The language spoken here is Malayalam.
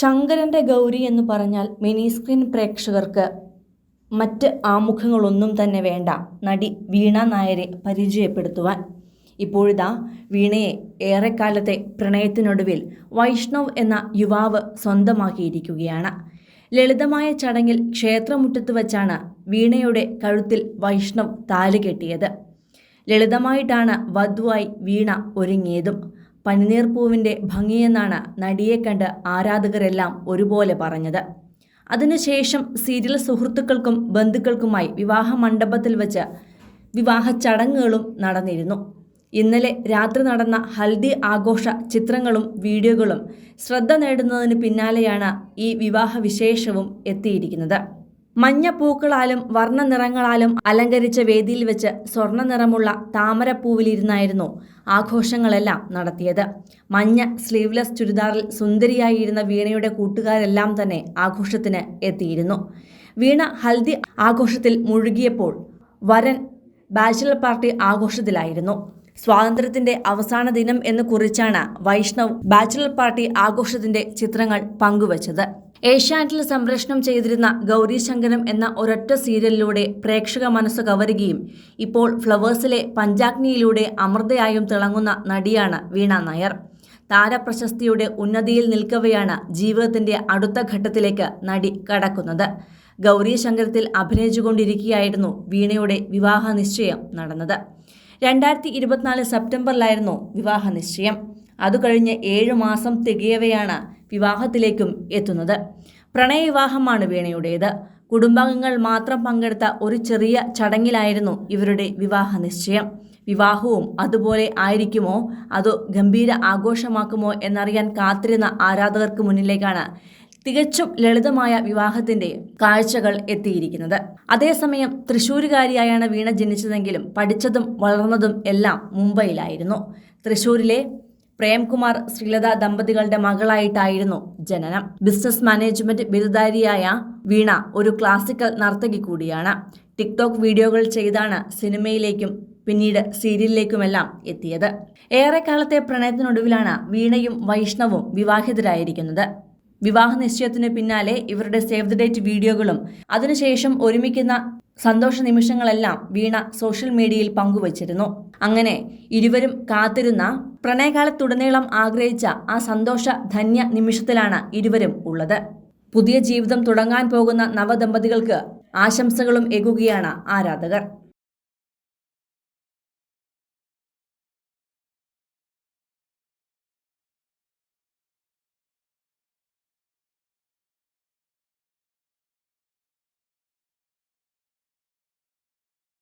ശങ്കരന്റെ ഗൗരി എന്ന് പറഞ്ഞാൽ മിനി സ്ക്രീൻ പ്രേക്ഷകർക്ക് മറ്റ് ആമുഖങ്ങളൊന്നും തന്നെ വേണ്ട. നടി വീണ നായരെ പരിചയപ്പെടുത്തുവാൻ. ഇപ്പോഴിതാ വീണയെ ഏറെക്കാലത്തെ പ്രണയത്തിനൊടുവിൽ വൈഷ്ണവ് എന്ന യുവാവ് സ്വന്തമാക്കിയിരിക്കുകയാണ്. ലളിതമായ ചടങ്ങിൽ ക്ഷേത്രമുറ്റത്ത് വച്ചാണ് വീണയുടെ കഴുത്തിൽ വൈഷ്ണവ് താലി കെട്ടിയത്. ലളിതമായിട്ടാണ് വധുവായി വീണ ഒരുങ്ങിയതും. പനിനീർപ്പൂവിന്റെ ഭംഗിയെന്നാണ് നടിയെ കണ്ട് ആരാധകരെല്ലാം ഒരുപോലെ പറഞ്ഞത്. അതിനുശേഷം സീരിയൽ സുഹൃത്തുക്കൾക്കും ബന്ധുക്കൾക്കുമായി വിവാഹ മണ്ഡപത്തിൽ വച്ച് വിവാഹ ചടങ്ങുകളും നടന്നിരുന്നു. ഇന്നലെ രാത്രി നടന്ന ഹൽദി ആഘോഷ ചിത്രങ്ങളും വീഡിയോകളും ശ്രദ്ധ നേടുന്നതിന് പിന്നാലെയാണ് ഈ വിവാഹ വിശേഷവും എത്തിയിരിക്കുന്നത്. മഞ്ഞ പൂക്കളാലും വർണ നിറങ്ങളാലും അലങ്കരിച്ച വേദിയിൽ വെച്ച് സ്വർണ നിറമുള്ള താമരപ്പൂവിലിരുന്നായിരുന്നു ആഘോഷങ്ങളെല്ലാം നടത്തിയത്. മഞ്ഞ സ്ലീവ്ലെസ് ചുരിദാറിൽ സുന്ദരിയായിരുന്ന വീണയുടെ കൂട്ടുകാരെല്ലാം തന്നെ ആഘോഷത്തിന് എത്തിയിരുന്നു. വീണ ഹൽദി ആഘോഷത്തിൽ മുഴുകിയപ്പോൾ വരൻ ബാച്ചിലർ പാർട്ടി ആഘോഷത്തിലായിരുന്നു. സ്വാതന്ത്ര്യത്തിന്റെ അവസാന ദിനം എന്ന് കുറിച്ചാണ് വൈഷ്ണവ് ബാച്ചിലർ പാർട്ടി ആഘോഷത്തിന്റെ ചിത്രങ്ങൾ പങ്കുവച്ചത്. ഏഷ്യാനെറ്റിൽ സംപ്രേഷണം ചെയ്തിരുന്ന ഗൗരി ശങ്കരം എന്ന ഒരൊറ്റ സീരിയലിലൂടെ പ്രേക്ഷക മനസ്സ് കവരുകയും ഇപ്പോൾ ഫ്ലവേഴ്സിലെ പഞ്ചാഗ്നിയിലൂടെ അമൃതയായും തിളങ്ങുന്ന നടിയാണ് വീണ നായർ. താരപ്രശസ്തിയുടെ ഉന്നതിയിൽ നിൽക്കവെയാണ് ജീവിതത്തിന്റെ അടുത്ത ഘട്ടത്തിലേക്ക് നടി കടക്കുന്നത്. ഗൗരി ശങ്കരത്തിൽ അഭിനയിച്ചുകൊണ്ടിരിക്കുകയായിരുന്നു വീണയുടെ വിവാഹ നിശ്ചയം നടന്നത്. രണ്ടായിരത്തി ഇരുപത്തിനാല് സെപ്റ്റംബറിലായിരുന്നു വിവാഹ നിശ്ചയം അതുകഴിഞ്ഞ് ഏഴു മാസം തികയവെയാണ് വിവാഹത്തിലേക്കും എത്തുന്നത്. പ്രണയവിവാഹമാണ് വീണയുടേത്. കുടുംബാംഗങ്ങൾ മാത്രം പങ്കെടുത്ത ഒരു ചെറിയ ചടങ്ങിലായിരുന്നു ഇവരുടെ വിവാഹ നിശ്ചയം. വിവാഹവും അതുപോലെ ആയിരിക്കുമോ? അതോ ഗംഭീര ആഘോഷമാക്കുമോ എന്നറിയാൻ കാത്തിരുന്ന ആരാധകർക്ക് മുന്നിലേക്കാണ് തികച്ചും ലളിതമായ വിവാഹത്തിന്റെ കാഴ്ചകൾ എത്തിയിരിക്കുന്നത്. അതേസമയം തൃശ്ശൂരുകാരിയായാണ് വീണ ജനിച്ചതെങ്കിലും പഠിച്ചതും വളർന്നതും എല്ലാം മുംബൈയിലായിരുന്നു. തൃശ്ശൂരിലെ പ്രേംകുമാർ ശ്രീലത ദമ്പതികളുടെ മകളായിട്ടായിരുന്നു ജനനം. ബിസിനസ് മാനേജ്മെന്റ് ബിരുദധാരിയായ വീണ ഒരു ക്ലാസിക്കൽ നർത്തകി കൂടിയാണ്. ടിക്ടോക്ക് വീഡിയോകൾ ചെയ്താണ് സിനിമയിലേക്കും പിന്നീട് സീരിയലിലേക്കുമെല്ലാം എത്തിയത്. ഏറെക്കാലത്തെ പ്രണയത്തിനൊടുവിലാണ് വീണയും വൈഷ്ണവും വിവാഹിതരായിരിക്കുന്നത്. വിവാഹ നിശ്ചയത്തിന് പിന്നാലെ ഇവരുടെ സേവ് ദ ഡേറ്റ് വീഡിയോകളും അതിനുശേഷം ഒരുമിക്കുന്ന സന്തോഷ നിമിഷങ്ങളെല്ലാം വീണ സോഷ്യൽ മീഡിയയിൽ പങ്കുവച്ചിരുന്നു. അങ്ങനെ ഇരുവരും കാത്തിരുന്ന പ്രണയകാലത്തുടനീളം ആഗ്രഹിച്ച ആ സന്തോഷ ധന്യ നിമിഷത്തിലാണ് ഇരുവരും ഉള്ളത്. പുതിയ ജീവിതം തുടങ്ങാൻ പോകുന്ന നവദമ്പതികൾക്ക് ആശംസകളും എകുകയാണ് ആരാധകർ.